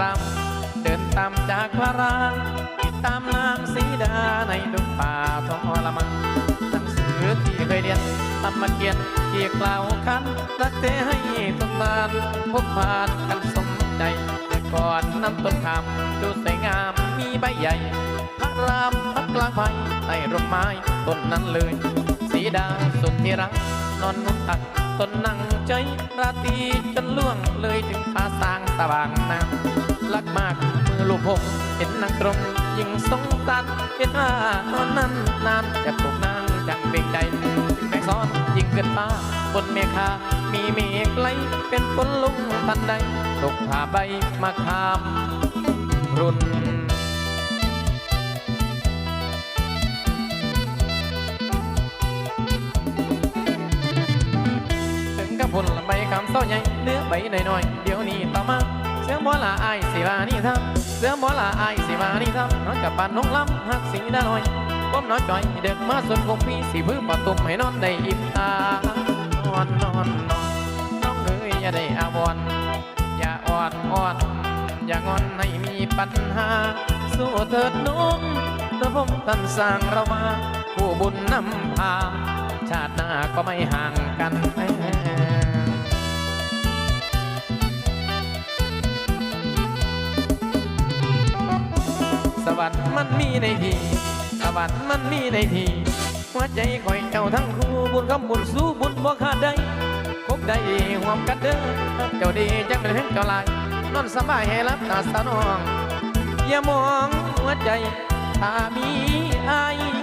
รำเดินตามจากพระรามติดตามนางสีดาในดงป่าทองละมันหนังสือที่เคยเรียนทำมาเขียนเกี่ยกล่าวคันรักเธอให้ทุกานพบผ่านกันสมใจก่อนนำต้นขามดูสวยงามมีใบใหญ่พระรามพักกลางไฟใต้ร่มไม้ต้นนั้นเลย สีดาสุดที่รัก นอนนุ่มตักต้นนั่งใจราตรีจนล่วงเลยถึงฟ้าสางสว่างน้ำ รักมากมือลูกผมเห็นนางตรงยิ่งสงสารเห็นว่านอนนั้นนานจะปลุกนางจังเบ่งใจถึงแม่ซ้อนยิ่งเกินฟ้าบนเมฆามีเมฆไหลเป็นฝนลุ่งทันใดตกผ่าใบมาคามรุนถึงกับผลละใบคำเศร้าใหญ่เหลือใบหน่อยๆเดี๋ยวนี้ต่อมา สือบัวละอายสิวานี่ทำเสือบัวละอายสิวานี่ทำน้อยกับปานนงลำหักสีดาลอยก้มน้อยจ่อยเด็กมาสนคงพี่สีพื้นปะตุ่มให้นอนได้อิ่มตานอนนอนนอนน้องเอ๋ยอย่าได้อาวรอย่าอ่อนอ่อนอย่างอนให้มีปัญหา สู้เถิดน้องระผมท่านสร้างเรามาผู้บุญนำพา ชาติหน้าก็ไม่ห่างกัน วรรค์มันมีในทีสวรรค์มันมีในทีหัวใจคอยเจ้าทั้งคู่บุญคำบุญสู้บุญบ่ขาดได้คบได้หวมกันเด้อเจ้าดีจังเป็นเพ่งเจ้าลายนอนสบายให้รับตาสนองอย่ามองหัวใจถ้ามีอาย